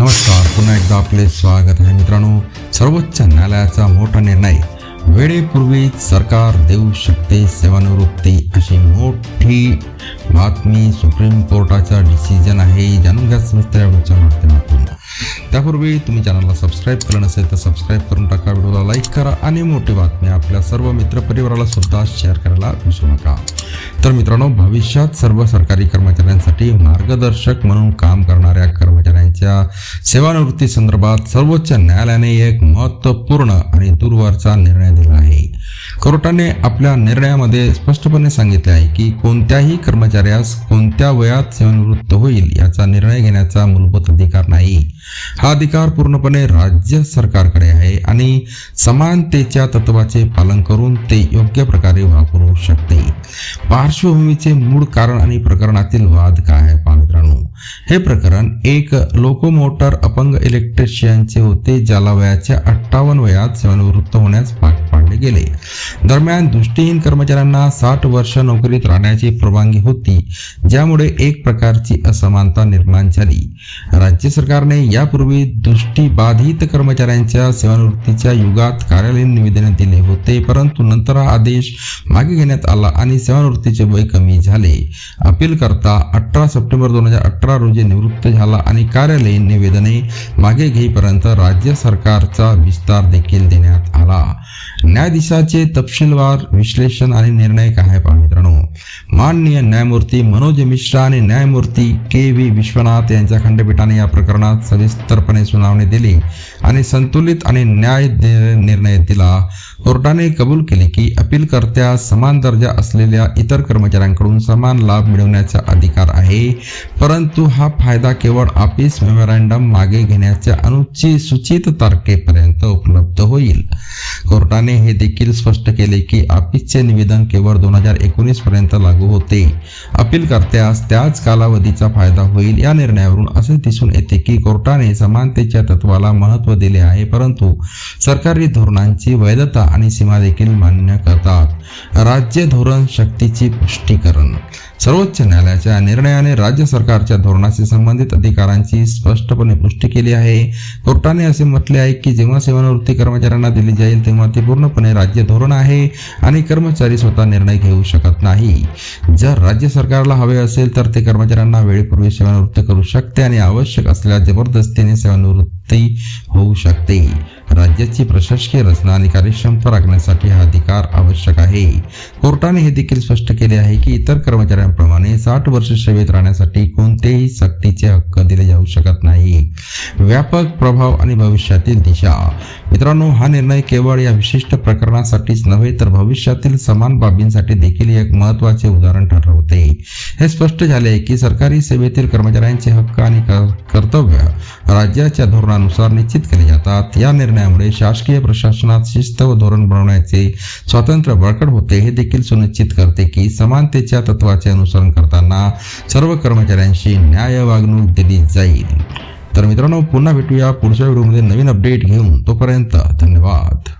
नमस्कार पुन्हा एकदा आपले स्वागत आहे मित्रांनो. सर्वोच्च न्यायालयाचा मोठा निर्णय. वेळेपूर्वी सरकार देऊ शकते सेवानिवृत्ती अशी मोठी बातमी सुप्रीम कोर्टाचा डिसिजन आहे जाणून घ्या सविस्तर व्हिडिओच्या माध्यमातून. त्यापूर्वी तुम्ही चॅनलला सबस्क्राईब केलं नसेल तर सबस्क्राईब करून टाका व्हिडिओला लाईक करा आणि मोठी बातमी आपल्या सर्व मित्रपरिवाराला सुद्धा शेअर करायला विसरू नका. तर मित्रांनो भविष्यात सर्व सरकारी कर्मचाऱ्यांसाठी मार्गदर्शक म्हणून काम करणाऱ्या कर्मचाऱ्यांच्या सेवानिवृत्ती संदर्भात सर्वोच्च न्यायालयाने एक महत्त्वपूर्ण आणि दूरवरचा निर्णय दिला आहे. कोर्टाने आपल्या निर्णयामध्ये स्पष्टपणे सांगितले आहे की कोणत्याही कर्मचाऱ्यास कोणत्या वयात सेवानिवृत्त होईल याचा निर्णय घेण्याचा मूलभूत अधिकार नाही. हा अधिकार पूर्णपणे राज्य सरकारकडे आहे आणि समानतेच्या तत्वाचे पालन करून ते योग्य प्रकारे वापरू शकते. पार्श्वभूमीचे मूळ कारण आणि प्रकरणातील वाद काय आहे पहा मित्रांनो. हे प्रकरण एक लोकोमोटर अपंग इलेक्ट्रिशियनचे होते ज्याला वयाच्या अठ्ठावन्न वयात सेवानिवृत्त होण्यास भाग पाडले. गेले. दरम्यान दृष्टीहीन कर्मचाऱ्यांना साठ वर्ष नोकरीत राहण्याची परवानगी होती. ज्यामुळे एक प्रकारची असमानता निर्माण झाली. राज्य सरकारने यापूर्वी दृष्टीबाधित कर्मचाऱ्यांच्या सेवानिवृत्तीच्या युगात कार्यालयीन निवेदन दिले होते परंतु नंतर हा आदेश मागे घेण्यात आला आणि सेवानिवृत्तीचे वय कमी झाले. अपील करता अठरा सप्टेंबर दोन हजार अठरा रोजी निवृत्त झाला आणि कार्यालयीन निवेदने मागे घेईपर्यंत राज्य सरकारचा विस्तार देखील देण्यात आला. न्यायाधीशाचे तपशीलवार विश्लेषण आणि निर्णय काय पहा मित्रांनो? माननीय न्यायमूर्ती मनोज मिश्रा आणि न्यायमूर्ती के व्ही विश्वनाथ यांच्या खंडपीठाने या प्रकरणात सविस्तरपणे सुनावणी दिली आणि संतुलित आणि न्याय निर्णय दिला. कोर्टाने कबूल केले की अपीलकर्त्या समान दर्जा असलेल्या इतर कर्मचाऱ्यांकडून समान लाभ मिळवण्याचा अधिकार आहे. परंतु हा फायदा केवळ ऑफिस मेमोरँडम मागे घेण्याच्या अनुचित सूचित तारखेपर्यंत उपलब्ध होईल. कोर्टाने हे देखील स्पष्ट केले की ऑफिसचे निवेदन केवळ दोन हजार एकोणीस पर्यंत लागू होते. अपीलकर्त्यास त्याच कालावधीचा फायदा होईल या निर्णयावरून असे दिसून येते की कोर्टाने समानतेच्या तत्वाला महत्त्व दिले आहे परंतु सरकारी धोरणांची वैधता आणि सीमा देखील मान्य करतात. राज्य धोरण शक्तीची पुष्टीकरण सर्वोच्च न्यायालयाच्या निर्णयाने राज्य सरकारच्या धोरणाशी संबंधित अधिकारांची स्पष्टपणे पुष्टी केली आहे. कोर्टाने असे म्हटले आहे की जेव्हा सेवानिवृत्ती कर्मचाऱ्यांना दिली जाईल तेव्हा ती पूर्णपणे राज्य धोरण आहे आणि कर्मचारी स्वतः निर्णय घेऊ शकत नाही. जर राज्य सरकारला हवे असेल तर ते कर्मचाऱ्यांना वेळेपूर्वी सेवानिवृत्त करू शकते आणि आवश्यक असलेल्या जबरदस्तीने सेवानिवृत्ती होऊ शकते. राज्याची प्रशासकीय रचना आणि कार्यक्षमता राखण्यासाठी हा अधिकार आवश्यक आहे. कोर्टाने हे देखील स्पष्ट केले आहे की इतर कर्मचाऱ्यांप्रमाणे साठ वर्ष सेवेत राहण्यासाठी कोणतेही सक्तीचे हक्क दिले जाऊ शकत नाही. व्यापक प्रभाव आणि भविष्यातील दिशा. मित्रांनो हा निर्णय केवळ या विशिष्ट प्रकरणासाठीच नव्हे तर भविष्यातील समान बाबींसाठी देखील एक महत्त्वाचे उदाहरण ठरवते हे स्पष्ट झाले की सरकारी सेवेतील कर्मचाऱ्यांचे हक्क आणि कर्तव्य राज्याच्या धोरणानुसार निश्चित केले जातात. या निर्णय निर्णयामुळे शासकीय प्रशासनात शिस्त व धोरण बनवण्याचे स्वातंत्र्य बळकट होते हे देखील सुनिश्चित करते की समानतेच्या तत्वाचे अनुसरण करताना सर्व कर्मचाऱ्यांशी न्याय वागणूक दिली जाईल. तर मित्रांनो पुन्हा भेटूया पुढच्या व्हिडिओमध्ये नवीन अपडेट घेऊन. तोपर्यंत धन्यवाद.